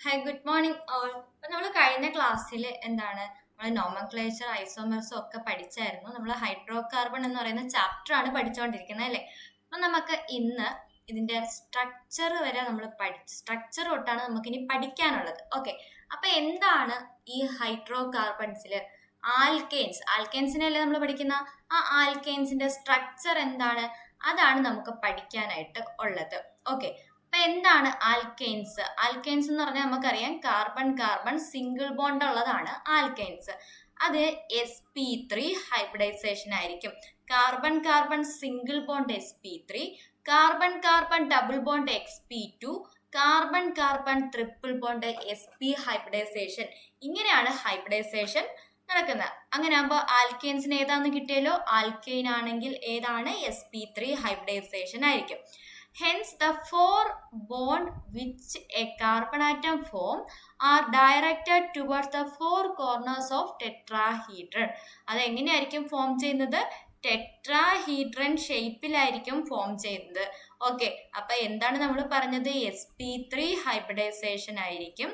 Hi good morning all അപ്പം നമ്മൾ കഴിഞ്ഞ ക്ലാസ്സിൽ എന്താണ്? നമ്മൾ നോമക്ലേച്ചർ ഐസോമേഴ്സും ഒക്കെ പഠിച്ചായിരുന്നു. നമ്മൾ ഹൈഡ്രോ കാർബൺ എന്ന് പറയുന്ന ചാപ്റ്റർ ആണ് പഠിച്ചുകൊണ്ടിരിക്കുന്നത് അല്ലേ? അപ്പം നമുക്ക് ഇന്ന് ഇതിന്റെ സ്ട്രക്ചർ വരെ നമ്മൾ പഠിച്ചു സ്ട്രക്ചർ തൊട്ടാണ് നമുക്കിനി പഠിക്കാനുള്ളത്. ഓക്കെ അപ്പോൾ എന്താണ് ഈ ഹൈഡ്രോ കാർബൺസിൽ ആൽക്കെയിൻസ് അല്ലേ നമ്മൾ പഠിക്കുന്ന? ആ ആൽക്കെയിൻസിന്റെ സ്ട്രക്ചർ എന്താണ്? അതാണ് നമുക്ക് പഠിക്കാനായിട്ട് ഉള്ളത്. ഓക്കെ അപ്പൊ എന്താണ് ആൽക്കെയിൻസ് ആൽക്കെയിൻസ് എന്ന് പറഞ്ഞാൽ നമുക്കറിയാം കാർബൺ കാർബൺ സിംഗിൾ ബോണ്ട് ഉള്ളതാണ് ആൽക്കെയിൻസ് അത് എസ് പി ത്രീ ഹൈബ്രിഡൈസേഷൻ ആയിരിക്കും. Carbon carbon single bond S P three carbon carbon double bond S P two carbon carbon triple bond S P hybridization ഇങ്ങനെയാണ് hybridisation നടക്കുന്നത്. അങ്ങനെ ആകുമ്പോൾ ആൽക്കെയിൻസിന് ഏതാണെന്ന് കിട്ടിയാലോ? ആൽക്കെയിൻ ആണെങ്കിൽ ഏതാണ് എസ് പി ത്രീ ഹൈബ്രിഡൈസേഷൻ ആയിരിക്കും. Hence, the four bond which a carbon atom form are directed towards the four corners of tetrahedron. അത് എങ്ങനെയായിരിക്കും ഫോം ചെയ്യുന്നത് ടെട്രാഹീഡ്രൻ ഷേപ്പിലായിരിക്കും ഫോം ചെയ്യുന്നത് ഓക്കെ അപ്പൊ എന്താണ് നമ്മൾ പറഞ്ഞത്? എസ് പി ത്രീ ഹൈബ്രിഡൈസേഷൻ ആയിരിക്കും.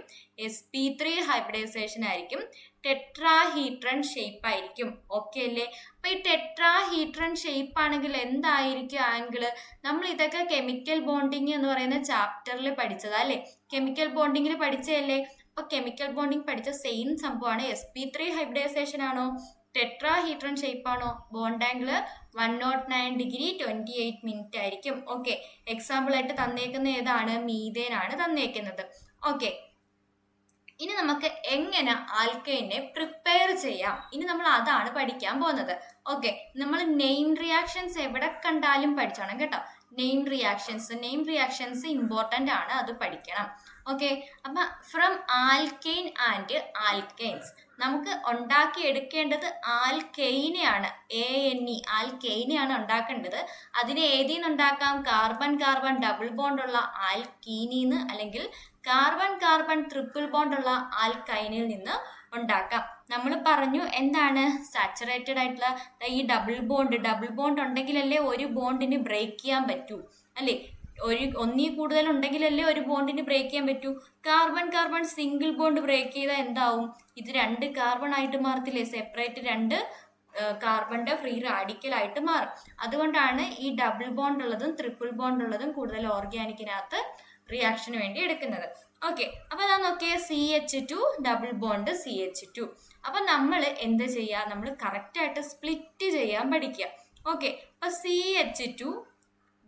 എസ് പി ത്രീ ഹൈബ്രിഡൈസേഷൻ ആയിരിക്കും. ടെട്രാഹീട്രൺ ഷേപ്പ് ആയിരിക്കും. ഓക്കെ അല്ലേ? അപ്പൊ ഈ ടെട്രാഹീട്രൺ ഷേപ്പ് ആണെങ്കിൽ എന്തായിരിക്കും ആംഗിൾ നമ്മൾ ഇതൊക്കെ കെമിക്കൽ ബോണ്ടിങ് എന്ന് പറയുന്ന ചാപ്റ്ററിൽ പഠിച്ചതാ അല്ലേ? കെമിക്കൽ ബോണ്ടിങ്ങിൽ പഠിച്ചതല്ലേ? അപ്പൊ കെമിക്കൽ ബോണ്ടിങ് പഠിച്ച സെയിം സംഭവമാണ് എസ് പി ത്രീ ഹൈബ്രിഡൈസേഷൻ ആണോ? ടെട്രാഹീഡ്രൻ ഷേപ്പ് ആണോ? Bond angle one naught nine degree twenty eight minute ആയിരിക്കും. ഓക്കെ എക്സാമ്പിൾ ആയിട്ട് തന്നേക്കുന്ന ഏതാണ്? മീതേൻ ആണ് തന്നേക്കുന്നത്. ഓക്കെ ഇനി നമുക്ക് എങ്ങനെ ആൽക്കൈനെ പ്രിപ്പയർ ചെയ്യാം? ഇനി നമ്മൾ അതാണ് പഠിക്കാൻ പോകുന്നത്. ഓക്കെ നമ്മൾ നെയിം റിയാക്ഷൻസ് എവിടെ കണ്ടാലും പഠിച്ചോണം കേട്ടോ. Name reactions name reactions important ആണ്. അത് പഠിക്കണം. ഓക്കെ അപ്പം ഫ്രം ആൽക്കെയിൻ ആൻഡ് ആൽക്കെയിൻസ് നമുക്ക് ഉണ്ടാക്കി എടുക്കേണ്ടത് ആൽക്കെയിനെയാണ് എ എൻ ഇ ആൽക്കെയിനെയാണ് ഉണ്ടാക്കേണ്ടത്. അതിനെ ഏതിൽ ഉണ്ടാക്കാം? കാർബൺ കാർബൺ ഡബിൾ ബോണ്ടുള്ള ആൽക്കീനിന്ന് അല്ലെങ്കിൽ കാർബൺ കാർബൺ ട്രിപ്പിൾ ബോണ്ടുള്ള ആൽക്കൈനിൽ നിന്ന് ഉണ്ടാക്കാം. നമ്മൾ പറഞ്ഞു എന്താണ് സാച്ചുറേറ്റഡ് ആയിട്ടുള്ള ഈ ഡബിൾ ബോണ്ട് ഡബിൾ ബോണ്ട് ഉണ്ടെങ്കിലല്ലേ ഒരു ബോണ്ടിന് ബ്രേക്ക് ചെയ്യാൻ പറ്റൂ. അല്ലേ? ഒരു ഒന്നിൽ കൂടുതൽ ഉണ്ടെങ്കിലല്ലേ ഒരു ബോണ്ടിന് ബ്രേക്ക് ചെയ്യാൻ പറ്റൂ. Carbon carbon single bond break ചെയ്താൽ എന്താവും? ഇത് രണ്ട് കാർബൺ ആയിട്ട് മാറത്തില്ലേ? സെപ്പറേറ്റ് രണ്ട് കാർബണിന്റെ ഫ്രീ റാഡിക്കൽ ആയിട്ട് മാറും. അതുകൊണ്ടാണ് ഈ ഡബിൾ ബോണ്ട് ഉള്ളതും ട്രിപ്പിൾ ബോണ്ട് ഉള്ളതും കൂടുതൽ ഓർഗാനിക്കിനകത്ത് റിയാക്ഷന് വേണ്ടി എടുക്കുന്നത്. ഓക്കെ അപ്പൊ അതാ നോക്കിയേ C H two double bond C H two അപ്പൊ നമ്മൾ എന്ത് ചെയ്യുക നമ്മൾ കറക്റ്റ് ആയിട്ട് സ്പ്ലിറ്റ് ചെയ്യാൻ പഠിക്കുക ഓക്കെ അപ്പൊ C H two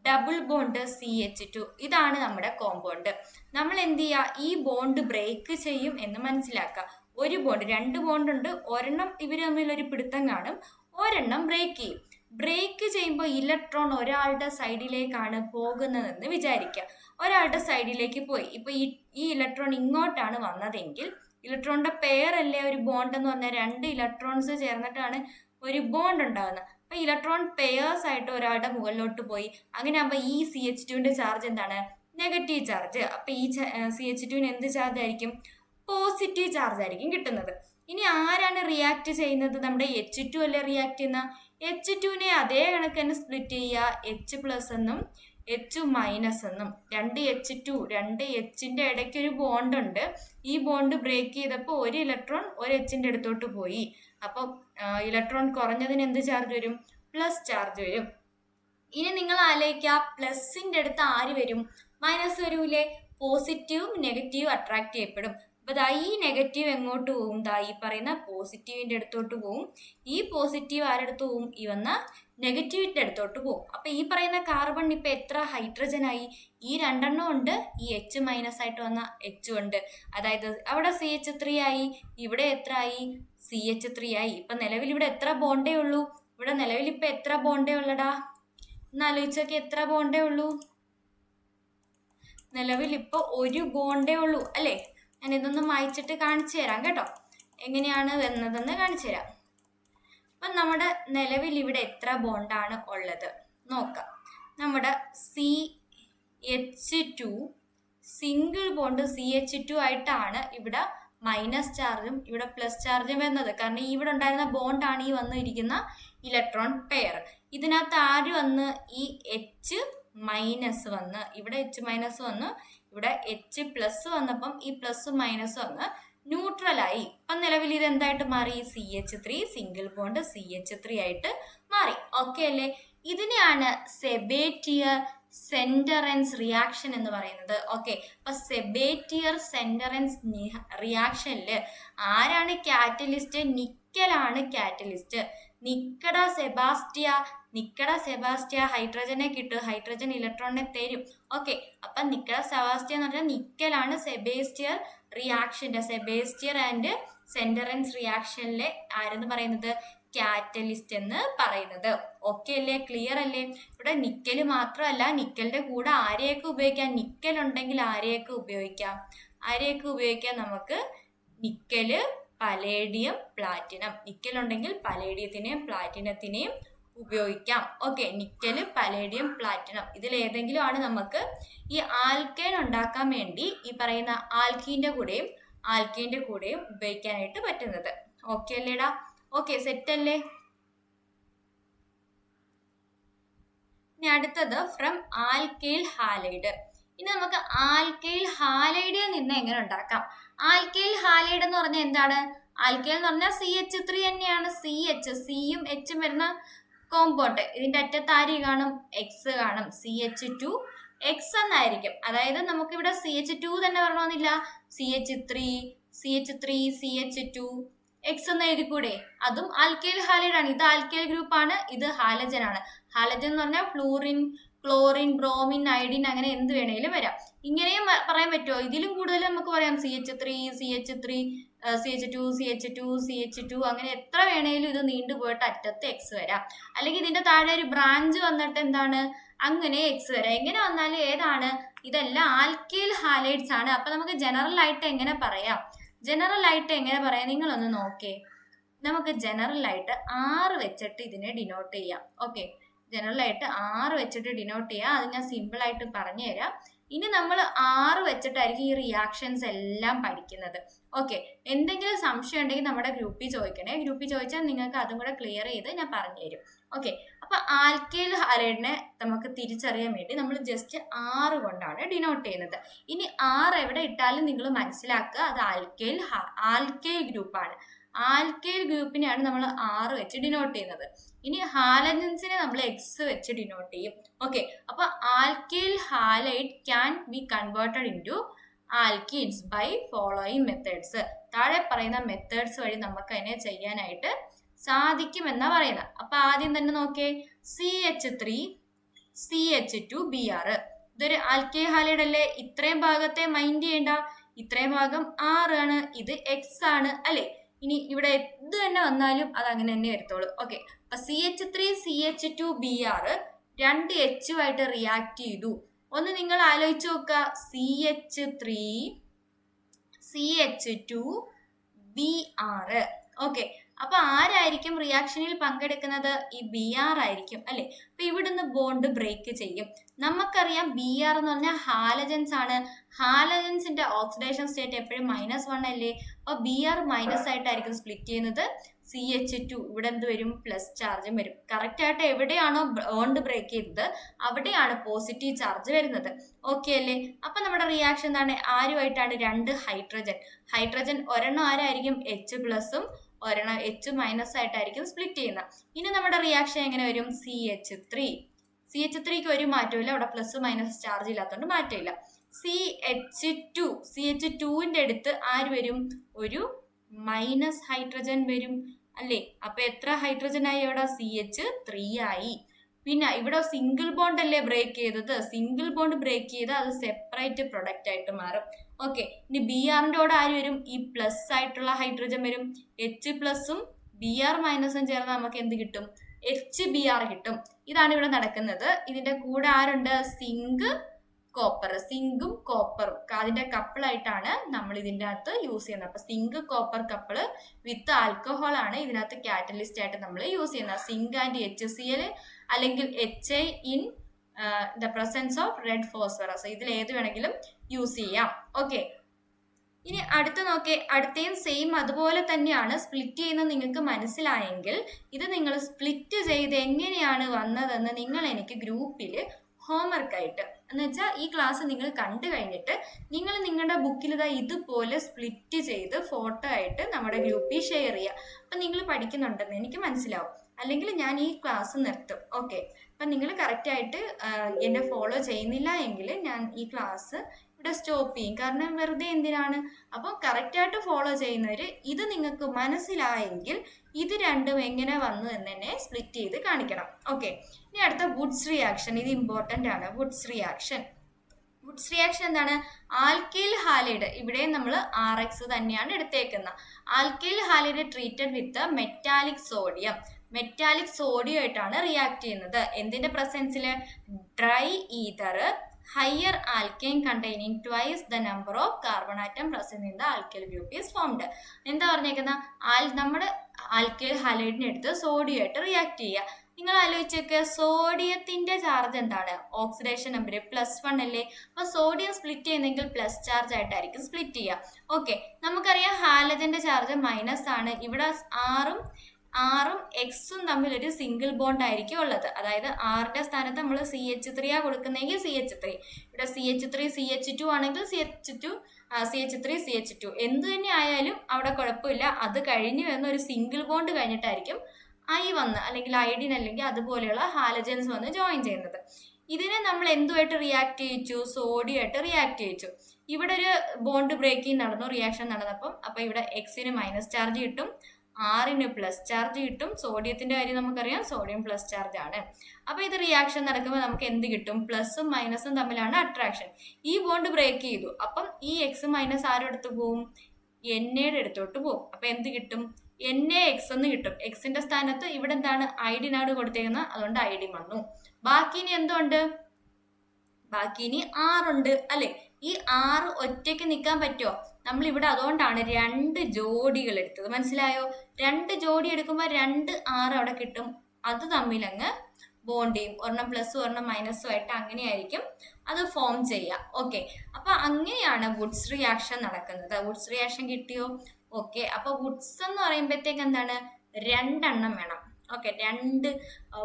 double bond C H two ഇതാണ് നമ്മുടെ കോമ്പൗണ്ട് നമ്മൾ എന്ത് ചെയ്യുക ഈ ബോണ്ട് ബ്രേക്ക് ചെയ്യും എന്ന് മനസ്സിലാക്കുക ഒരു ബോണ്ട് രണ്ട് ബോണ്ട് ഉണ്ട്. ഒരെണ്ണം ഇവർ തമ്മിൽ ഒരു പിടുത്തം കാണും. ഒരെണ്ണം ബ്രേക്ക് ചെയ്യും. ബ്രേക്ക് ചെയ്യുമ്പോൾ ഇലക്ട്രോൺ ഒരാളുടെ സൈഡിലേക്കാണ് പോകുന്നതെന്ന് വിചാരിക്കുക ഒരാളുടെ സൈഡിലേക്ക് പോയി. ഇപ്പൊ ഈ ഈ ഇലക്ട്രോൺ ഇങ്ങോട്ടാണ് വന്നതെങ്കിൽ ഇലക്ട്രോണിന്റെ പെയർ അല്ലേ ഒരു ബോണ്ട് എന്ന് പറഞ്ഞാൽ രണ്ട് ഇലക്ട്രോൺസ് ചേർന്നിട്ടാണ് ഒരു ബോണ്ട് ഉണ്ടാകുന്നത് അപ്പൊ ഇലക്ട്രോൺ പെയേഴ്സ് ആയിട്ട് ഒരാളുടെ മുകളിലോട്ട് പോയി. അങ്ങനെ ആകുമ്പോൾ ഈ സി എച്ച് ടുവിന്റെ ചാർജ് എന്താണ്? നെഗറ്റീവ് ചാർജ് അപ്പൊ ഈ സി എച്ച് ടുവിന് എന്ത് ചാർജ് ആയിരിക്കും? പോസിറ്റീവ് ചാർജ് ആയിരിക്കും കിട്ടുന്നത്. ഇനി ആരാണ് റിയാക്ട് ചെയ്യുന്നത്? നമ്മുടെ എച്ച് ടു അല്ലേ റിയാക്ട് ചെയ്യുന്ന? എച്ച് ടുവിനെ അതേ കണക്ക് തന്നെ സ്പ്ലിറ്റ് ചെയ്യുക. എച്ച് പ്ലസ് എന്നും എച്ച് മൈനസ് എന്നും രണ്ട് എച്ച് ടു രണ്ട് എച്ചിന്റെ ഇടയ്ക്ക് ഒരു ബോണ്ട് ഉണ്ട്. ഈ ബോണ്ട് ബ്രേക്ക് ചെയ്തപ്പോൾ ഒരു ഇലക്ട്രോൺ ഒരു എച്ചിന്റെ അടുത്തോട്ട് പോയി. അപ്പം ഇലക്ട്രോൺ കുറഞ്ഞതിന് എന്ത് ചാർജ് വരും? പ്ലസ് ചാർജ് വരും. ഇനി നിങ്ങൾ ആലോചിക്കുക പ്ലസിന്റെ അടുത്ത് ആര് വരും? മൈനസ് വരൂലേ? പോസിറ്റീവും നെഗറ്റീവും അട്രാക്ട് ചെയ്യപ്പെടും. അപ്പൊ ദാ ഈ നെഗറ്റീവ് എങ്ങോട്ട് പോവും? ദാ ഈ പറയുന്ന പോസിറ്റീവിന്റെ അടുത്തോട്ട് പോവും. ഈ പോസിറ്റീവ് ആരടുത്ത് പോവും? ഈ വന്ന നെഗറ്റീവിന്റെ അടുത്തോട്ട് പോവും. അപ്പൊ ഈ പറയുന്ന കാർബൺ ഇപ്പൊ എത്ര ഹൈഡ്രജൻ ആയി ഈ രണ്ടെണ്ണം ഉണ്ട് ഈ എച്ച് മൈനസ് ആയിട്ട് വന്ന എച്ച് ഉണ്ട്. അതായത് അവിടെ സി എച്ച് ത്രീ ആയി ഇവിടെ എത്ര ആയി സി എച്ച് ത്രീ ആയി ഇപ്പൊ നിലവിൽ ഇവിടെ എത്ര ബോണ്ടേ ഉള്ളൂ? ഇവിടെ നിലവിൽ ഇപ്പൊ എത്ര ബോണ്ടേ ഉള്ളടാ? ഒന്ന് ആലോചിച്ചൊക്കെ എത്ര ബോണ്ടേ ഉള്ളൂ? നിലവിൽ ഇപ്പൊ ഒരു ബോണ്ടേ ഉള്ളൂ അല്ലേ? ഞാൻ ഇതൊന്ന് മായ്ച്ചിട്ട് കാണിച്ചു തരാം കേട്ടോ. എങ്ങനെയാണ് വന്നതെന്ന് കാണിച്ചു തരാം. അപ്പം നമ്മുടെ നിലവിൽ ഇവിടെ എത്ര ബോണ്ടാണ് ഉള്ളത്? നോക്കാം. നമ്മുടെ C H two single bond C H two ആയിട്ടാണ് ഇവിടെ മൈനസ് ചാർജും ഇവിടെ പ്ലസ് ചാർജും വരുന്നത്. കാരണം ഇവിടെ ഉണ്ടായിരുന്ന ബോണ്ടാണ് ഈ വന്നിരിക്കുന്ന ഇലക്ട്രോൺ പെയർ ഇതിനകത്ത് ആര് വന്ന് ഈ എച്ച് മൈനസ് വന്ന് ഇവിടെ എച്ച് മൈനസ് വന്ന് ഇവിടെ എച്ച് പ്ലസ് വന്നപ്പം ഈ പ്ലസും മൈനസും അങ്ങ് ന്യൂട്രലായി ഇപ്പം നിലവിൽ ഇത് എന്തായിട്ട് മാറി? C H three single bond C H three ആയിട്ട് മാറി. ഓക്കെ അല്ലേ? ഇതിനെയാണ് സെബേറ്റിയർ സെന്ററൻസ് റിയാക്ഷൻ എന്ന് പറയുന്നത്. ഓക്കെ അപ്പൊ സെബേറ്റിയർ സെന്ററൻസ് റിയാക്ഷനിൽ ആരാണ് കാറ്റലിസ്റ്റ് നിക്കലാണ് കാറ്റലിസ്റ്റ് നിക്കട സെബാസ്റ്റിയ നിക്കട സെബാസ്റ്റിയ ഹൈഡ്രജനെ കിട്ടും ഹൈഡ്രജൻ ഇലക്ട്രോണിനെ തരും. ഓക്കെ അപ്പൊ നിക്കട സെബാസ്റ്റിയ എന്ന് പറഞ്ഞാൽ നിക്കലാണ് സെബേസ്റ്റിയർ റിയാക്ഷന്റെ സെബേസ്റ്റിയർ ആൻഡ് സെന്ററൻസ് റിയാക്ഷനിലെ ആരെന്ന് പറയുന്നത്? കാറ്റലിസ്റ്റ് എന്ന് പറയുന്നത്. ഓക്കെ അല്ലേ? ക്ലിയർ അല്ലേ? ഇവിടെ നിക്കൽ മാത്രമല്ല നിക്കലിന്റെ കൂടെ ആരെയൊക്കെ ഉപയോഗിക്കാം? നിക്കൽ ഉണ്ടെങ്കിൽ ആരെയൊക്കെ ഉപയോഗിക്കാം? ആരെയൊക്കെ ഉപയോഗിക്കാം? നമുക്ക് നിക്കൽ പലേഡിയം പ്ലാറ്റിനം നിക്കൽ ഉണ്ടെങ്കിൽ പലേഡിയത്തിനെയും പ്ലാറ്റിനത്തിനെയും ഉപയോഗിക്കാം. ഓക്കെ നിക്കൽ പലേഡിയം പ്ലാറ്റിനം ഇതിൽ ഏതെങ്കിലും ആണ് നമുക്ക് ഈ ആൽക്കൈൻ ഉണ്ടാക്കാൻ വേണ്ടി ഈ പറയുന്ന ആൽക്കീന്റെ കൂടെയും ആൽക്കീന്റെ കൂടെയും ഉപയോഗിക്കാനായിട്ട് പറ്റുന്നത്. ഓക്കെ അല്ലേടാ ഓക്കെ സെറ്റ് അല്ലേ? ഇനി അടുത്തത് ഫ്രം ആൽക്കൈൽ ഹാലൈഡ് ഇനി നമുക്ക് ആൽക്കൈൽ ഹാലൈഡിൽ നിന്ന് എങ്ങനെ ഉണ്ടാക്കാം? ആൽക്കൈൽ ഹാലൈഡ് എന്ന് പറഞ്ഞാൽ എന്താണ്? ആൽക്കൈൽ എന്ന് പറഞ്ഞാൽ സി എച്ച് ത്രീ തന്നെയാണ്. സി എച്ച് സിയും എച്ചും വരുന്ന കോമ്പൗണ്ട് ഇതിന്റെ അറ്റത്ത് ആര് കാണും എക്സ് കാണും സി എച്ച് ടു എക്സ് എന്നായിരിക്കും. അതായത് നമുക്കിവിടെ സി എച്ച് ടു തന്നെ പറഞ്ഞില്ല C H three C H three C H two X എന്ന് എഴുതിക്കൂടെ? അതും ആൽക്കൈൽ ഹാലൈഡ് ആണ് ഇത് ആൽക്കൈൽ ഗ്രൂപ്പ് ആണ് ഇത് ഹാലജൻ ആണ് ഹാലജൻ എന്ന് പറഞ്ഞാൽ ഫ്ലൂറിൻ ക്ലോറിൻ ബ്രോമിൻ അയഡിൻ അങ്ങനെ എന്ത് വേണേലും വരാം. ഇങ്ങനെയും പറയാൻ പറ്റുമോ ഇതിലും കൂടുതൽ നമുക്ക് പറയാം C H three C H three C H two C H two C H two അങ്ങനെ എത്ര വേണേലും ഇത് നീണ്ടു പോയിട്ട് അറ്റത്ത് എക്സ് വരാം. അല്ലെങ്കിൽ ഇതിന്റെ താഴെ ഒരു ബ്രാഞ്ച് വന്നിട്ട് എന്താണ്? അങ്ങനെ എക്സ് വരാം. എങ്ങനെ വന്നാലും ഏതാണ്? ഇതെല്ലാം ആൽക്കൈൽ ഹാലൈഡ്സ് ആണ്. അപ്പൊ നമുക്ക് ജനറൽ ആയിട്ട് എങ്ങനെ പറയാം? ജനറൽ ആയിട്ട് എങ്ങനെ പറയാം? നിങ്ങളൊന്ന് നോക്കേ. നമുക്ക് ജനറൽ ആയിട്ട് ആറ് വെച്ചിട്ട് ഇതിനെ ഡിനോട്ട് ചെയ്യാം. ഓക്കെ ജനറൽ ആയിട്ട് ആറ് വെച്ചിട്ട് ഡിനോട്ട് ചെയ്യാം. അത് ഞാൻ സിമ്പിൾ ആയിട്ട് പറഞ്ഞു തരാം ഇനി നമ്മൾ ആറ് വെച്ചിട്ടായിരിക്കും ഈ റിയാക്ഷൻസ് എല്ലാം പഠിക്കുന്നത്. ഓക്കെ എന്തെങ്കിലും സംശയം ഉണ്ടെങ്കിൽ നമ്മുടെ ഗ്രൂപ്പിൽ ചോദിക്കണേ. ഗ്രൂപ്പിൽ ചോദിച്ചാൽ നിങ്ങൾക്ക് അതും കൂടെ ക്ലിയർ ചെയ്ത് ഞാൻ പറഞ്ഞു തരും ഓക്കെ അപ്പൊ ആൽക്കൈൽ ഹാലൈഡിനെ നമുക്ക് തിരിച്ചറിയാൻ വേണ്ടി നമ്മൾ ജസ്റ്റ് ആറ് കൊണ്ടാണ് ഡിനോട്ട് ചെയ്യുന്നത്. ഇനി ആറ് എവിടെ ഇട്ടാലും നിങ്ങൾ മനസ്സിലാക്കുക അത് ആൽക്കൈൽ ആൽക്കൈൽ ഗ്രൂപ്പാണ് ആൽക്കൈൽ ഗ്രൂപ്പിനെയാണ് നമ്മൾ ആറ് വെച്ച് ഡിനോട്ട് ചെയ്യുന്നത്. ഇനി ഹാലജൻസിനെ നമ്മൾ എക്സ് വെച്ച് ഡിനോട്ട് ചെയ്യും. ഓക്കെ അപ്പൊ alkyl halide can be converted into alkenes by following methods താഴെ പറയുന്ന മെത്തേഡ്സ് വഴി നമുക്ക് അതിനെ ചെയ്യാനായിട്ട് സാധിക്കുമെന്നാ പറയുന്നത്. അപ്പൊ ആദ്യം തന്നെ നോക്കേ. C H three C H two B R ഇതൊരു ആൽക്കൈൽ ഹാലൈഡ് അല്ലേ? ഇത്രയും ഭാഗത്തെ മൈൻഡ് ചെയ്യണ്ട. ഇത്രയും ഭാഗം ആറ് ആണ്. ഇത് എക്സ് ആണ്. അല്ലെ? ഇനി ഇവിടെ എന്ത് തന്നെ വന്നാലും അത് അങ്ങനെ തന്നെ വരത്തോളൂ ഓക്കെ അപ്പൊ C H three C H two B R രണ്ട് എച്ചുമായിട്ട് റിയാക്ട് ചെയ്തു. ഒന്ന് നിങ്ങൾ ആലോചിച്ച് നോക്കുക. C H three C H two B R okay അപ്പൊ ആരായിരിക്കും റിയാക്ഷനിൽ പങ്കെടുക്കുന്നത്? ഈ ബി ആർ ആയിരിക്കും അല്ലെ? അപ്പൊ ഇവിടുന്ന് ബോണ്ട് ബ്രേക്ക് ചെയ്യും. നമുക്കറിയാം ബി ആർ എന്ന് പറഞ്ഞാൽ ഹാലജൻസ് ആണ്. ഹാലജൻസിന്റെ ഓക്സിഡേഷൻ സ്റ്റേറ്റ് എപ്പോഴും മൈനസ് വൺ അല്ലേ? അപ്പൊ ബി ആർ മൈനസ് ആയിട്ടായിരിക്കും സ്പ്ലിറ്റ് ചെയ്യുന്നത്. സി എച്ച് ടു ഇവിടെ എന്ത് വരും? പ്ലസ് ചാർജും വരും. കറക്റ്റ് ആയിട്ട് എവിടെയാണോ ബോണ്ട് ബ്രേക്ക് ചെയ്തത് അവിടെയാണ് പോസിറ്റീവ് ചാർജ് വരുന്നത്. ഓക്കെ അല്ലേ? അപ്പൊ നമ്മുടെ റിയാക്ഷൻ എന്താണ്? ആരുമായിട്ടാണ് രണ്ട് ഹൈഡ്രജൻ ഹൈഡ്രജൻ ഒരെണ്ണം ആരായിരിക്കും? എച്ച് പ്ലസും ഒരെണ്ണം എച്ച് മൈനസ് ആയിട്ടായിരിക്കും സ്പ്ലിറ്റ് ചെയ്യുന്നത്. ഇനി നമ്മുടെ റിയാക്ഷൻ എങ്ങനെ വരും? C H three C H ത്രീക്ക് ഒരു മാറ്റമില്ല അവിടെ പ്ലസ് മൈനസ് ചാർജ് ഇല്ലാത്തതുകൊണ്ട് മാറ്റമില്ല. C H two C H ടുവിന്റെ അടുത്ത് ആര് വരും? ഒരു മൈനസ് ഹൈഡ്രജൻ വരും അല്ലേ? അപ്പൊ എത്ര ഹൈഡ്രജൻ ആയി അവിടെ? സി എച്ച് ത്രീ ആയി. പിന്നെ ഇവിടെ സിംഗിൾ ബോണ്ട് അല്ലേ ബ്രേക്ക് ചെയ്തത്? സിംഗിൾ ബോണ്ട് ബ്രേക്ക് ചെയ്ത് അത് സെപ്പറേറ്റ് പ്രൊഡക്റ്റ് ആയിട്ട് മാറും. ഓക്കെ ഇനി ബി ആറിന്റെ കൂടെ ആര് വരും? ഈ പ്ലസ് ആയിട്ടുള്ള ഹൈഡ്രജൻ വരും. എച്ച് പ്ലസും ബി ആർ മൈനസും ചേർന്ന് നമുക്ക് എന്ത് കിട്ടും? എച്ച് ബി ആർ കിട്ടും. ഇതാണ് ഇവിടെ നടക്കുന്നത്. ഇതിന്റെ കൂടെ ആരുണ്ട്? സിങ്ക് കോപ്പർ സിങ്കും കോപ്പറും അതിന്റെ കപ്പിളായിട്ടാണ് നമ്മൾ ഇതിന്റെ അകത്ത് യൂസ് ചെയ്യുന്നത്. അപ്പൊ zinc copper couple with alcohol ആണ് ഇതിനകത്ത് കാറ്റലിസ്റ്റ് ആയിട്ട് നമ്മൾ യൂസ് ചെയ്യുന്നത്. Zinc and H C L അല്ലെങ്കിൽ H I in the presence of red phosphorus ഇതിൽ ഏത് വേണമെങ്കിലും യൂസ് ചെയ്യാം. ഓക്കെ ഇനി അടുത്ത നോക്കേ അടുത്തയും സെയിം അതുപോലെ തന്നെയാണ് സ്പ്ലിറ്റ് ചെയ്യുന്നത് നിങ്ങൾക്ക് മനസ്സിലായെങ്കിൽ ഇത് നിങ്ങൾ സ്പ്ലിറ്റ് ചെയ്ത് എങ്ങനെയാണ് വന്നതെന്ന് നിങ്ങൾ എനിക്ക് ഗ്രൂപ്പിൽ ഹോംവർക്ക് ആയിട്ട്. എന്ന് വെച്ചാൽ ഈ ക്ലാസ് നിങ്ങൾ കണ്ടു കഴിഞ്ഞിട്ട് നിങ്ങൾ നിങ്ങളുടെ ബുക്കിൽ ഇതാ ഇതുപോലെ സ്പ്ലിറ്റ് ചെയ്ത് ഫോട്ടോ ആയിട്ട് നമ്മുടെ ഗ്രൂപ്പിൽ ഷെയർ ചെയ്യുക അപ്പം നിങ്ങൾ പഠിക്കുന്നുണ്ടെന്ന് എനിക്ക് മനസ്സിലാവും. അല്ലെങ്കിൽ ഞാൻ ഈ ക്ലാസ് നിർത്തും. ഓക്കെ അപ്പം നിങ്ങൾ കറക്റ്റായിട്ട് എന്നെ ഫോളോ ചെയ്യുന്നില്ല എങ്കിൽ ഞാൻ ഈ ക്ലാസ് ഇവിടെ സ്റ്റോപ്പ് ചെയ്യും. കാരണം വെറുതെ എന്തിനാണ്? അപ്പോൾ കറക്റ്റായിട്ട് ഫോളോ ചെയ്യുന്നവർ ഇത് നിങ്ങൾക്ക് മനസ്സിലായെങ്കിൽ ഇത് രണ്ടും എങ്ങനെ വന്നു എന്ന് തന്നെ സ്പ്ലിറ്റ് ചെയ്ത് കാണിക്കണം. ഓക്കെ ഇനി അടുത്ത വുഡ്സ് റിയാക്ഷൻ ഇത് ഇമ്പോർട്ടന്റ് ആണ്. വുഡ്സ് റിയാക്ഷൻ വുഡ്സ് റിയാക്ഷൻ എന്താണ്? ആൽക്കൈൽ ഹാലൈഡ് ഇവിടെ നമ്മൾ ആർ എക്സ് തന്നെയാണ് എടുത്തേക്കുന്നത്. Alkyl halide treated with metallic sodium metallic sodium ആയിട്ടാണ് റിയാക്ട് ചെയ്യുന്നത്. എന്തിന്റെ പ്രസൻസിൽ dry ether higher alkane containing twice the number of carbon atom present in the alkyl group is formed എന്താ പറഞ്ഞേക്കുന്ന? All നമ്മുടെ ആൽക്കൈൽ ഹാലൈഡിനെ എടുത്ത് sodium ആയിട്ട് റിയാക്ട് ചെയ്യുക. നിങ്ങൾ ആലോചിച്ചൊക്കെ സോഡിയത്തിന്റെ ചാർജ് എന്താണ്? ഓക്സിഡേഷൻ നമ്പർ പ്ലസ് വൺ അല്ലേ? അപ്പൊ സോഡിയം സ്പ്ലിറ്റ് ചെയ്യുന്നെങ്കിൽ പ്ലസ് ചാർജ് ആയിട്ടായിരിക്കും സ്പ്ലിറ്റ് ചെയ്യുക. ഓക്കെ നമുക്കറിയാം ഹാലജന്റെ ചാർജ് മൈനസ് ആണ്. ഇവിടെ ആറും ആറും എക്സും തമ്മിൽ ഒരു സിംഗിൾ ബോണ്ട് ആയിരിക്കും ഉള്ളത്. അതായത് ആറിന്റെ സ്ഥാനത്ത് നമ്മൾ സി എച്ച് ത്രീ ആ കൊടുക്കുന്നെങ്കിൽ സി എച്ച് ത്രീ ഇവിടെ C H three C H two ആണെങ്കിൽ C H two C H three C H two എന്ത് തന്നെ ആയാലും അവിടെ കുഴപ്പമില്ല. അത് കഴിഞ്ഞ് വരുന്ന ഒരു സിംഗിൾ ബോണ്ട് കഴിഞ്ഞിട്ടായിരിക്കും ഐ വന്ന് അല്ലെങ്കിൽ ഐഡിൻ അല്ലെങ്കിൽ അതുപോലെയുള്ള ഹാലജൻസ് വന്ന് ജോയിൻ ചെയ്യുന്നത്. ഇതിനെ നമ്മൾ എന്തുമായിട്ട് റിയാക്ട് ചെയ്യിച്ചു? സോഡിയായിട്ട് റിയാക്ട് ചെയ്യിച്ചു. ഇവിടെ ഒരു ബോണ്ട് ബ്രേക്കിംഗ് നടന്നു റിയാക്ഷൻ നടന്നപ്പം. അപ്പം ഇവിടെ എക്സിന് മൈനസ് ചാർജ് കിട്ടും. ആറിന് പ്ലസ് ചാർജ് കിട്ടും. സോഡിയത്തിന്റെ കാര്യം നമുക്കറിയാം. സോഡിയം പ്ലസ് ചാർജ് ആണ്. അപ്പൊ ഇത് റിയാക്ഷൻ നടക്കുമ്പോൾ നമുക്ക് എന്ത് കിട്ടും? പ്ലസും മൈനസും തമ്മിലാണ് അട്രാക്ഷൻ ഈ ബോണ്ട് ബ്രേക്ക് ചെയ്തു. അപ്പം ഈ എക്സ് മൈനസ് ആരും എടുത്ത് പോവും? എയുടെ അടുത്തോട്ട് പോകും അപ്പൊ എന്ത് കിട്ടും? എൻ എ എക്സ് എന്ന് കിട്ടും. എക്സിന്റെ സ്ഥാനത്ത് ഇവിടെ എന്താണ്? ഐഡിനാണ് കൊടുത്തേക്കുന്നത് അതുകൊണ്ട് ഐ ഡി വന്നു. ബാക്കി ഇനി എന്തുണ്ട്? ബാക്കി ഇനി ആറുണ്ട് അല്ലെ? ഈ ആറ് ഒറ്റയ്ക്ക് നിൽക്കാൻ പറ്റുമോ? നമ്മൾ ഇവിടെ അതുകൊണ്ടാണ് രണ്ട് ജോഡികൾ എടുത്തത്. മനസ്സിലായോ? രണ്ട് ജോഡി എടുക്കുമ്പോൾ രണ്ട് ആറ് അവിടെ കിട്ടും. അത് തമ്മിൽ അങ്ങ് ബോണ്ട് ചെയ്യും. ഒരെണ്ണം പ്ലസ്സും ഒരെണ്ണം മൈനസും ആയിട്ട് അങ്ങനെയായിരിക്കും അത് ഫോം ചെയ്യുക. ഓക്കെ അപ്പൊ അങ്ങനെയാണ് വുഡ്സ് റിയാക്ഷൻ നടക്കുന്നത്. വുഡ്സ് റിയാക്ഷൻ കിട്ടിയോ? ഓക്കെ അപ്പൊ വുഡ്സ് എന്ന് പറയുമ്പോഴത്തേക്ക് എന്താണ്? രണ്ടെണ്ണം വേണം. ഓക്കെ രണ്ട്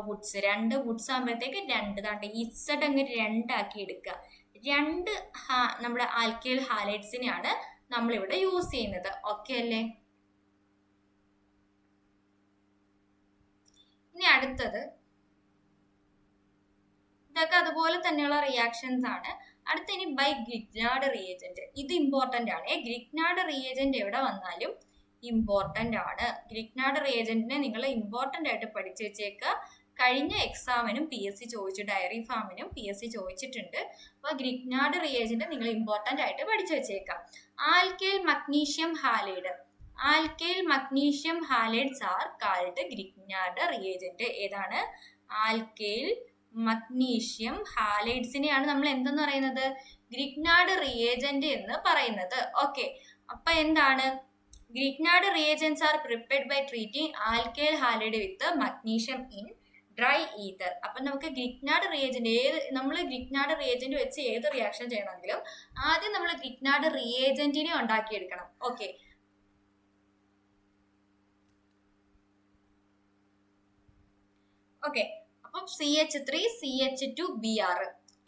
വുഡ്സ് രണ്ട് വുഡ്സ് ആകുമ്പോഴത്തേക്ക് രണ്ട്. താണ്ട് ഇസഡ് അങ്ങ് രണ്ടാക്കി എടുക്കുക. രണ്ട് നമ്മുടെ ആൽക്കൈൽ ഹാലൈറ്റ്സിനെയാണ് നമ്മളിവിടെ യൂസ് ചെയ്യുന്നത്. ഓക്കെ അല്ലേ? ഇനി അടുത്തത്. ഇതൊക്കെ അതുപോലെ തന്നെയുള്ള റിയാക്ഷൻസ് ആണ്. അടുത്ത ഇനി ബൈ ഗ്രിഗ്നാഡ് റിയേജന്റ് ഇത് ഇമ്പോർട്ടന്റ് ആണ്. ഗ്രിഗ്നാഡ് റിയേജന്റ് എവിടെ വന്നാലും ഇമ്പോർട്ടന്റ് ആണ്. ഗ്രിഗ്നാഡ് റിയേജന്റിനെ നിങ്ങൾ ഇമ്പോർട്ടന്റ് ആയിട്ട് പഠിച്ചു വെച്ചേക്കുക കഴിഞ്ഞ എക്സാമിനും പി എസ് സി ചോദിച്ചു ഡയറി ഫാമിനും പി എസ് സി ചോദിച്ചിട്ടുണ്ട്. അപ്പോൾ ഗ്രിഗ്നാഡ് റിയേജന്റ് നിങ്ങൾ ഇമ്പോർട്ടന്റ് ആയിട്ട് പഠിച്ചു വെച്ചേക്കാം. Alkyl magnesium halide. Alkyl magnesium halides are called Grignard reagent. ഏതാണ്? ആൽക്കൈൽ മഗ്നീഷ്യം ഹാലൈഡ്സിനെയാണ് നമ്മൾ എന്തെന്ന് പറയുന്നത്? ഗ്രിഗ്നാർഡ് റിയേജന്റ് എന്ന് പറയുന്നത്. ഓക്കെ. അപ്പൊ എന്താണ്? Grignard reagents are prepared by treating alkyl halide with magnesium in dry ether അപ്പം നമുക്ക് ഗ്രിഗ്നാർഡ് റിയേജന്റ് ഏത് നമ്മൾ ഗ്രിഗ്നാർഡ് റിയേജന്റ് വെച്ച് ഏത് റിയാക്ഷൻ ചെയ്യണമെങ്കിലും ആദ്യം നമ്മൾ ഗ്രിഗ്നാഡ് റിയേജന്റിനെ ഉണ്ടാക്കിയെടുക്കണം. ഓക്കെ. ഓക്കെ അപ്പം C H three C H two B R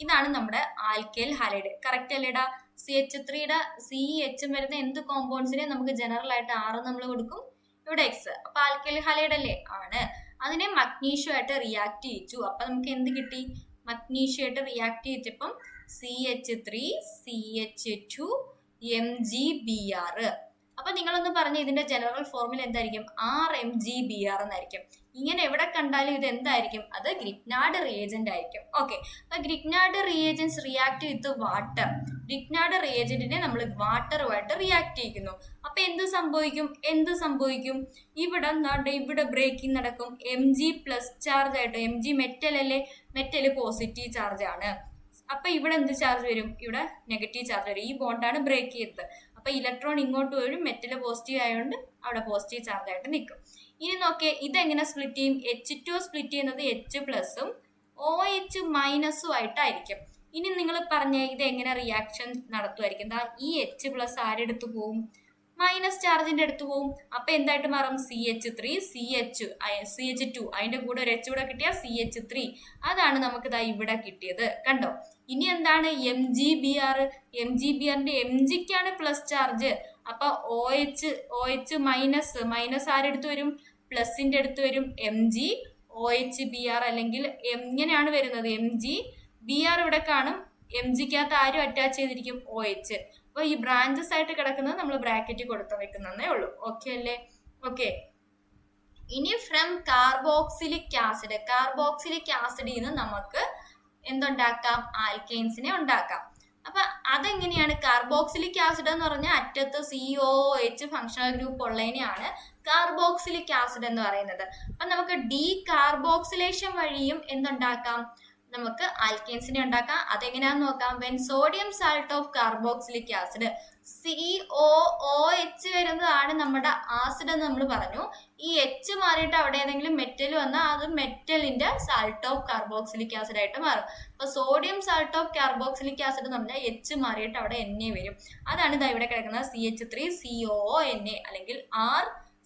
ഇതാണ് നമ്മുടെ ആൽക്കൈൽ ഹാലൈഡ് കറക്റ്റ് അല്ലേടാ സി എച്ച് ത്രീയുടെ സി എച്ചും വരുന്ന എന്ത് കോമ്പൗണ്ട്സിനെ നമുക്ക് ജനറൽ ആയിട്ട് ആറ് നമ്മൾ കൊടുക്കും? ഇവിടെ എക്സ് അപ്പൊ ആൽക്കൈൽ ഹാലൈഡ് അല്ലേ? ആണ്. അതിനെ മഗ്നീഷ്യം ആയിട്ട് റിയാക്ട് ചെയ്യിച്ചു. അപ്പൊ നമുക്ക് എന്ത് കിട്ടി? മഗ്നീഷ്യം ആയിട്ട് react ചെയ്യിച്ചപ്പം C H three C H two M G B R അപ്പൊ നിങ്ങളൊന്ന് പറഞ്ഞ ഇതിന്റെ ജനറൽ ഫോർമുല എന്തായിരിക്കും? R M G B R എന്നായിരിക്കും. ഇങ്ങനെ എവിടെ കണ്ടാലും ഇത് എന്തായിരിക്കും അത് ഗ്രിഗ്നാഡ് റിയേജന്റ് ആയിരിക്കും. ഓക്കെ അപ്പൊ Grignard reagents react with water Grignard റിയേജന്റിനെ നമ്മൾ വാട്ടറുമായിട്ട് റിയാക്ട് ചെയ്യിക്കുന്നു. അപ്പൊ എന്ത് സംഭവിക്കും? എന്ത് സംഭവിക്കും? ഇവിടെ എന്താണ്ട്? ഇവിടെ ബ്രേക്കിംഗ് നടക്കും. എം ജി പ്ലസ് ചാർജ് ആയിട്ട്. എം ജി മെറ്റൽ അല്ലേ? മെറ്റൽ പോസിറ്റീവ് ചാർജ് ആണ്. അപ്പൊ ഇവിടെ എന്ത് ചാർജ് വരും? ഇവിടെ നെഗറ്റീവ് ചാർജ് വരും. ഈ ബോണ്ടാണ് ബ്രേക്ക് ചെയ്തത്. അപ്പൊ ഇലക്ട്രോൺ ഇങ്ങോട്ട് വരും. മെറ്റൽ പോസിറ്റീവ് ആയതുകൊണ്ട് അവിടെ പോസിറ്റീവ് ചാർജ് ആയിട്ട് നിൽക്കും ഇനി നോക്കിയേ ഇതെങ്ങനെ സ്പ്ലിറ്റ് ചെയ്യും? എച്ച് ടു സ്പ്ലിറ്റ് ചെയ്യുന്നത് എച്ച് പ്ലസും ഒ എച്ച് മൈനസും ആയിട്ടായിരിക്കും. ഇനി നിങ്ങൾ പറഞ്ഞ ഇത് എങ്ങനെ റിയാക്ഷൻ നടത്തുമായിരിക്കും? എന്താ ഈ എച്ച് പ്ലസ് ആരെടുത്ത് പോവും? മൈനസ് ചാർജിന്റെ അടുത്ത് പോവും. അപ്പൊ എന്തായിട്ട് മാറും? C H three C H C H two അതിന്റെ കൂടെ ഒരു എച്ച് കൂടെ കിട്ടിയ സി എച്ച് ത്രീ അതാണ് നമുക്ക് ഇതാ ഇവിടെ കിട്ടിയത്. കണ്ടോ? ഇനി എന്താണ്? M G B R M G B ആറിന്റെ എം ജിക്കാണ് പ്ലസ് ചാർജ് അപ്പൊ O H O H minus minus ആരെടുത്ത് വരും? പ്ലസിന്റെ അടുത്ത് വരും M G O H B R അല്ലെങ്കിൽ എങ്ങനെയാണ് വരുന്നത് എം ജി ബി ആർ ഇവിടെ കാണും. എം ജിക്കകത്ത് ആരും അറ്റാച്ച് ചെയ്തിരിക്കും ഒ എച്ച് അപ്പൊ ഈ ബ്രാഞ്ചസ് ആയിട്ട് കിടക്കുന്നത് നമ്മൾ ബ്രാക്കറ്റ് കൊടുത്തു വെക്കുന്നതേ ഉള്ളൂ. ഓക്കെ അല്ലേ? ഓക്കെ ഇനി ഫ്രം കാർബോക്സിലിക് ആസിഡ് കാർബോക്സിലിക് ആസിഡിൽ നിന്ന് നമുക്ക് എന്തുണ്ടാക്കാം? ആൽക്കെയിൻസിനെ ഉണ്ടാക്കാം. അപ്പൊ അതെങ്ങനെയാണ്? കാർബോക്സിലിക് ആസിഡ് എന്ന് പറഞ്ഞാൽ അറ്റത്ത് C O H functional group ഉള്ളതിനെയാണ് carboxylic acid എന്ന് പറയുന്നത്. അപ്പൊ നമുക്ക് ഡീ കാർബോക്സിലേഷൻ വഴിയും എന്തുണ്ടാക്കാം? നമുക്ക് ആൽക്കെയിൻസിനെ ഉണ്ടാക്കാം. അതെങ്ങനെയാന്ന് നോക്കാം. When sodium salt of carboxylic acid C O H വരുന്നതാണ് നമ്മുടെ ആസിഡ് എന്ന് നമ്മൾ പറഞ്ഞു. ഈ എച്ച് മാറിയിട്ട് അവിടെ ഏതെങ്കിലും മെറ്റൽ വന്നാൽ അത് മെറ്റലിന്റെ സാൾട്ട് ഓഫ് കാർബോക്സിലിക് ആസിഡ് ആയിട്ട് മാറും. അപ്പൊ sodium salt of carboxylic acid എന്ന് പറഞ്ഞാൽ എച്ച് മാറിയിട്ട് അവിടെ എൻ എ വരും. അതാണ് ഇതാ ഇവിടെ കിടക്കുന്നത് C H three C O N A അല്ലെങ്കിൽ R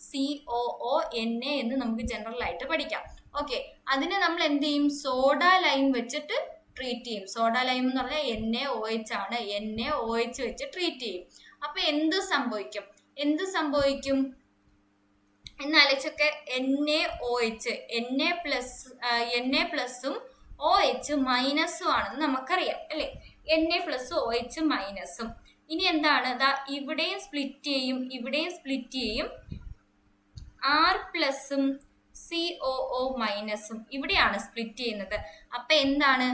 C O N A എന്ന് നമുക്ക് ജനറൽ ആയിട്ട് പഠിക്കാം. ഓക്കെ അതിനെ നമ്മൾ എന്ത് ചെയ്യും? സോഡ ലൈം വെച്ചിട്ട് ട്രീറ്റ് ചെയ്യും. സോഡ ലൈം എന്ന് പറഞ്ഞാൽ എൻ എ എച്ച് ആണ്. എൻ എ ഒ എച്ച് വെച്ച് ട്രീറ്റ് ചെയ്യും. അപ്പൊ എന്ത് സംഭവിക്കും? എന്ത് സംഭവിക്കും? എന്നാലോചിച്ചൊക്കെ N A O H N A plus N A പ്ലസും ഒ എച്ച് മൈനസും ആണെന്ന് നമുക്കറിയാം അല്ലേ? N A plus O H മൈനസും ഇനി എന്താണ്? ദാ ഇവിടെയും സ്പ്ലിറ്റ് ചെയ്യും ഇവിടെയും സ്പ്ലിറ്റ് ചെയ്യും. ആർ പ്ലസും സി ഒ ഒ മൈനസും ഇവിടെയാണ് സ്പ്ലിറ്റ് ചെയ്യുന്നത്. അപ്പൊ എന്താണ്?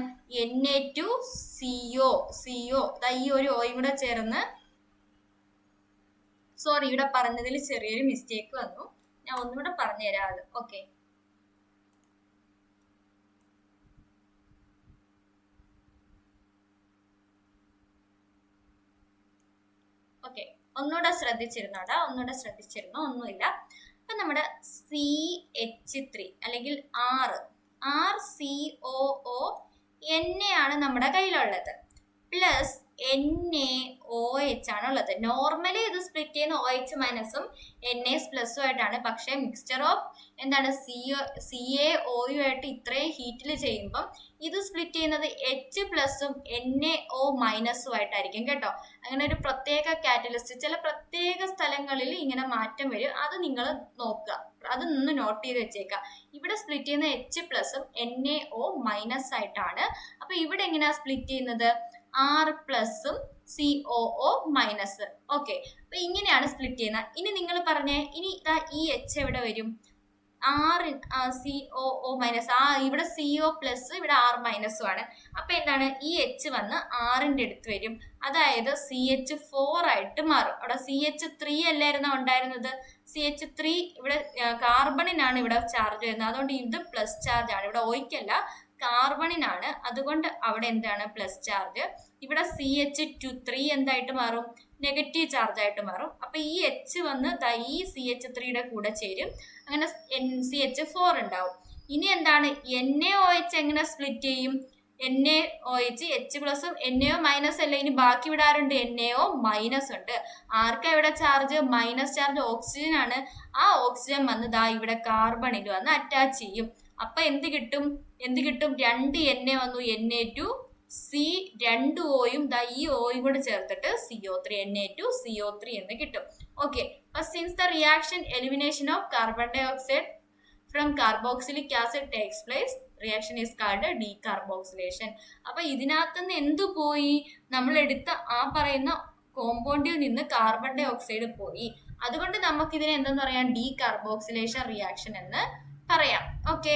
N A two C O C O ഈ ഒരു ഓയും കൂടെ ചേർന്ന് സോറി ഇവിടെ പറഞ്ഞതിൽ ചെറിയൊരു മിസ്റ്റേക്ക് വന്നു. ഞാൻ ഒന്നുകൂടെ പറഞ്ഞുതരാം അത്. ഓക്കെ ഒന്നുകൂടെ ശ്രദ്ധിച്ചിരുന്നോടാ. ഒന്നുകൂടെ ശ്രദ്ധിച്ചിരുന്നോ. ഒന്നുമില്ല. അപ്പൊ നമ്മുടെ സി എച്ച് ത്രീ അല്ലെങ്കിൽ ആറ് R C O O N നമ്മുടെ കയ്യിലുള്ളത്. Plus N A O H ആണ് ഉള്ളത് നോർമലി ഇത് സ്പ്ലിറ്റ് ചെയ്യുന്ന ഒ എച്ച് മൈനസും എൻ എസ് പ്ലസും ആയിട്ടാണ്. പക്ഷേ മിക്സ്ചർ ഓഫ് എന്താണ് C C A O U ആയിട്ട് ഇത്രയും ഹീറ്റിൽ ചെയ്യുമ്പം ഇത് സ്പ്ലിറ്റ് ചെയ്യുന്നത് എച്ച് പ്ലസും എൻ എ ഒ മൈനസും ആയിട്ടായിരിക്കും കേട്ടോ. അങ്ങനെ ഒരു പ്രത്യേക കാറ്റലിസ്റ്റ് ചില പ്രത്യേക സ്ഥലങ്ങളിൽ ഇങ്ങനെ മാറ്റം വരും. അത് നിങ്ങൾ നോക്കുക. അത് നിന്ന് നോട്ട് ചെയ്ത് വെച്ചേക്കുക. ഇവിടെ സ്പ്ലിറ്റ് ചെയ്യുന്ന എച്ച് പ്ലസും എൻ എ ഒ മൈനസ് ആയിട്ടാണ്. അപ്പൊ ഇവിടെ എങ്ങനെയാ സ്പ്ലിറ്റ് ചെയ്യുന്നത്? ആർ പ്ലസും സി ഒ മൈനസ് ഓക്കെ അപ്പൊ ഇങ്ങനെയാണ് സ്പ്ലിറ്റ് ചെയ്യുന്നത്. ഇനി നിങ്ങൾ പറഞ്ഞേ ഇനി ഇതാ ഈ എച്ച് എവിടെ വരും? R C O O minus ആ ഇവിടെ സി ഒ പ്ലസ് ഇവിടെ ആർ മൈനസും ആണ്. അപ്പൊ എന്താണ്? ഈ എച്ച് വന്ന് ആറിന്റെ അടുത്ത് വരും. അതായത് സി എച്ച് ഫോർ ആയിട്ട് മാറും. അവിടെ സി എച്ച് ത്രീ അല്ലായിരുന്നോ ഉണ്ടായിരുന്നത്? സി എച്ച് ത്രീ ഇവിടെ കാർബണിനാണ് ഇവിടെ ചാർജ് വരുന്നത്. അതുകൊണ്ട് ഇത് പ്ലസ് ചാർജ് ആണ്. ഇവിടെ ഒയ്ക്കല്ല കാർബണിനാണ് അതുകൊണ്ട് അവിടെ എന്താണ് പ്ലസ് ചാർജ് ഇവിടെ സി എച്ച് ടു ത്രീ എന്തായിട്ട് മാറും? നെഗറ്റീവ് ചാർജ് ആയിട്ട് മാറും. അപ്പൊ ഈ എച്ച് വന്ന് ഈ സി എച്ച് ത്രീയുടെ കൂടെ ചേരും. അങ്ങനെ എൻ സി എച്ച് ഫോർ ഉണ്ടാവും. ഇനി എന്താണ്? എൻ എ ഒ എച്ച് എങ്ങനെ സ്പ്ലിറ്റ് ചെയ്യും? N A O H H പ്ലസും എൻ എ ഒ മൈനസ് അല്ല? ഇനി ബാക്കി വിടാറുണ്ട്. എൻ എ ഒ മൈനസ് ഉണ്ട്. ആർക്കാ ഇവിടെ ചാർജ് മൈനസ് ചാർജ് ഓക്സിജൻ ആണ്. ആ ഓക്സിജൻ വന്ന് ദാ ഇവിടെ കാർബണിൽ വന്ന് അറ്റാച്ച് ചെയ്യും. അപ്പൊ എന്ത് കിട്ടും? എന്ത് കിട്ടും? രണ്ട് എൻ എ വന്നു. എൻ എ ടു സി രണ്ട് ഓയും ദാ ഈ ഓയും കൂടെ ചേർത്തിട്ട് C O three N A two C O three എന്ന് കിട്ടും. ഓക്കെ അപ്പൊ since the reaction elimination of carbon dioxide from carboxylic acid takes place reaction is called decarboxylation അപ്പൊ ഇതിനകത്ത് നിന്ന് എന്തു പോയി? നമ്മൾ എടുത്ത ആ പറയുന്ന കോമ്പൗണ്ടിൽ നിന്ന് കാർബൺ ഡൈ ഓക്സൈഡ് പോയി. അതുകൊണ്ട് നമുക്ക് ഇതിനെ എന്തെന്ന് പറയാം? ഡീകാർബോക്സിലേഷൻ റിയാക്ഷൻ എന്ന് പറയാം. ഓക്കെ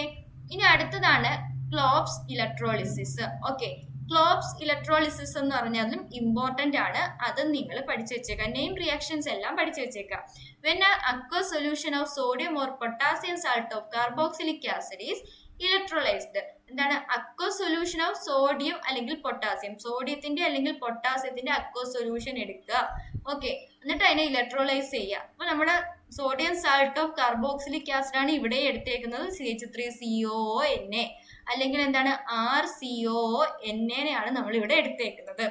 ഇനി അടുത്തതാണ് Kolbe's electrolysis okay Kolbe's electrolysis എന്ന് പറഞ്ഞാലും ഇമ്പോർട്ടന്റ് ആണ്. അത് നിങ്ങൾ പഠിച്ചു വെച്ചേക്കാം. നെയിം റിയാക്ഷൻസ് എല്ലാം പഠിച്ചു വെച്ചേക്കാം. When aqua solution of sodium or potassium salt of carboxylic acid is electrolysed എന്താണ്? അക്വ സൊല്യൂഷൻ ഓഫ് സോഡിയം അല്ലെങ്കിൽ പൊട്ടാസ്യം സോഡിയത്തിന്റെ അല്ലെങ്കിൽ പൊട്ടാസ്യത്തിന്റെ അക്വ സൊല്യൂഷൻ എടുക്കുക ഓക്കെ എന്നിട്ട് അതിനെ ഇലക്ട്രോലൈസ് ചെയ്യുക അപ്പൊ നമ്മുടെ sodium salt of carboxylic acid ആണ് ഇവിടെ എടുത്തേക്കുന്നത്. C H three C O N A അല്ലെങ്കിൽ എന്താണ്? ആർ സി ഒ എൻ എനെയാണ് നമ്മൾ ഇവിടെ എടുത്തേക്കുന്നത്.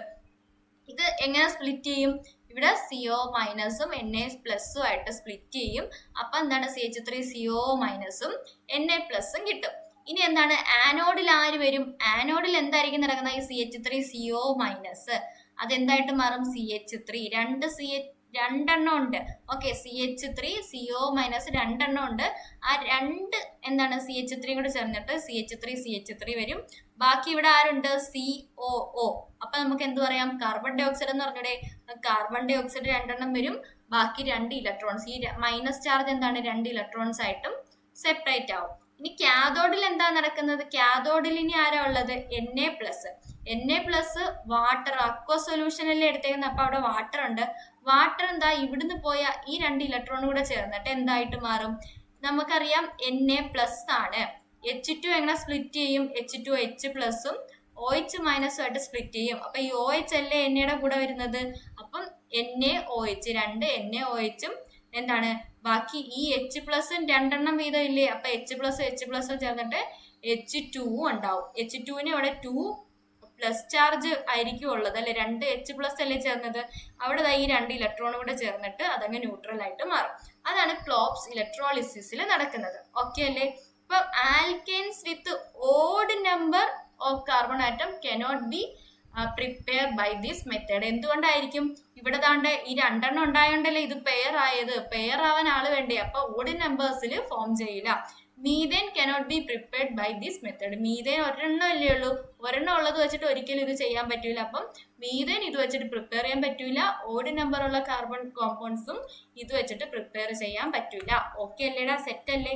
ഇത് എങ്ങനെ സ്പ്ലിറ്റ് ചെയ്യും? ഇവിടെ സി ഒ മൈനസും എൻ എ പ്ലസും ആയിട്ട് സ്പ്ലിറ്റ് ചെയ്യും. അപ്പൊ എന്താണ്? C H three C O മൈനസും N A പ്ലസും കിട്ടും. ഇനി എന്താണ്? ആനോഡിൽ ആര് വരും? ആനോഡിൽ എന്തായിരിക്കും നടക്കുന്നത്? ഈ C H three C O minus അതെന്തായിട്ട് മാറും? സി എച്ച് ത്രീ രണ്ട് സി എച്ച് രണ്ടെണ്ണം ഉണ്ട്. Okay C H three C O minus രണ്ടെണ്ണം ഉണ്ട്. ആ രണ്ട് എന്താണ് സി എച്ച് ത്രീ കൂടെ ചേർന്നിട്ട് C H three C H three വരും. ബാക്കി ഇവിടെ ആരുണ്ട്? സി ഒ ഒ അപ്പൊ നമുക്ക് എന്ത് പറയാം? കാർബൺ ഡൈ ഓക്സൈഡ് എന്ന് പറഞ്ഞൂടെ കാർബൺ ഡൈ ഓക്സൈഡ് രണ്ടെണ്ണം വരും. ബാക്കി രണ്ട് ഇലക്ട്രോൺസ് ഈ മൈനസ് ചാർജ് എന്താണ്? രണ്ട് ഇലക്ട്രോൺസ് ആയിട്ടും സെപ്പറേറ്റ് ആവും. ഇനി കാഥോഡിൽ എന്താ നടക്കുന്നത്? കാഥോഡിൽ ഇനി ആരാ ഉള്ളത്? N A plus N A plus water aqua solution അല്ലേ എടുത്തേക്കുന്നത്? അപ്പൊ അവിടെ വാട്ടർ ഉണ്ട്. വാട്ടർ എന്താ? ഇവിടുന്ന് പോയ ഈ രണ്ട് ഇലക്ട്രോൺ കൂടെ ചേർന്നിട്ട് എന്തായിട്ട് മാറും? നമുക്കറിയാം എൻ എ പ്ലസ് ആണ്. എച്ച് ടു എങ്ങനെ സ്പ്ലിറ്റ് ചെയ്യും? എച്ച് ടു എച്ച് പ്ലസും ഒ എച്ച് മൈനസും ആയിട്ട് സ്പ്ലിറ്റ് ചെയ്യും. അപ്പൊ ഈ ഒ എച്ച് അല്ലേ എൻ എയുടെ കൂടെ വരുന്നത്? അപ്പം എൻ എ ഒ എച്ച് രണ്ട് എൻ എ ഒ എച്ചും എന്താണ്? ബാക്കി ഈ എച്ച് പ്ലസും രണ്ടെണ്ണം വീതം ഇല്ലേ? അപ്പൊ എച്ച് പ്ലസും എച്ച് പ്ലസും ചേർന്നിട്ട് എച്ച് ടു ഉണ്ടാവും. എച്ച് ടുവിന് ഇവിടെ ടു പ്ലസ് ചാർജ് ആയിരിക്കും ഉള്ളത് അല്ലെ? രണ്ട് എച്ച് പ്ലസ് അല്ലേ ചേർന്നത്? അവിടെ ഈ രണ്ട് ഇലക്ട്രോണും കൂടെ ചേർന്നിട്ട് അതങ്ങ് ന്യൂട്രൽ ആയിട്ട് മാറും. അതാണ് ക്ലോപ്സ് ഇലക്ട്രോളിസിസിൽ നടക്കുന്നത്. ഓക്കെ അല്ലേ? ഇപ്പൊ alkanes with odd number of carbon atom cannot be prepare by this method എന്തുകൊണ്ടായിരിക്കും? ഇവിടെ താണ്ട് ഈ രണ്ടെണ്ണം ഉണ്ടായോണ്ടല്ലേ ഇത് പെയർ ആയത്? പെയർ ആവാൻ ആൾ വേണ്ടേ? അപ്പൊ ഓഡ് നമ്പേഴ്സിൽ ഫോം ചെയ്യില്ല. Methane cannot be prepared by this method methane ഒരെണ്ണം അല്ലേ ഉള്ളൂ? ഒരെണ്ണം ഉള്ളത് വെച്ചിട്ട് ഒരിക്കലും ഇത് ചെയ്യാൻ പറ്റൂല. അപ്പം മീതേൻ ഇത് വെച്ചിട്ട് പ്രിപ്പയർ ചെയ്യാൻ പറ്റൂല. ഓഡ് നമ്പർ ഉള്ള കാർബൺ കോമ്പൗണ്ട്സും ഇത് വെച്ചിട്ട് പ്രിപ്പയർ ചെയ്യാൻ പറ്റൂല. ഓക്കെ അല്ലേടാ? സെറ്റ് അല്ലേ?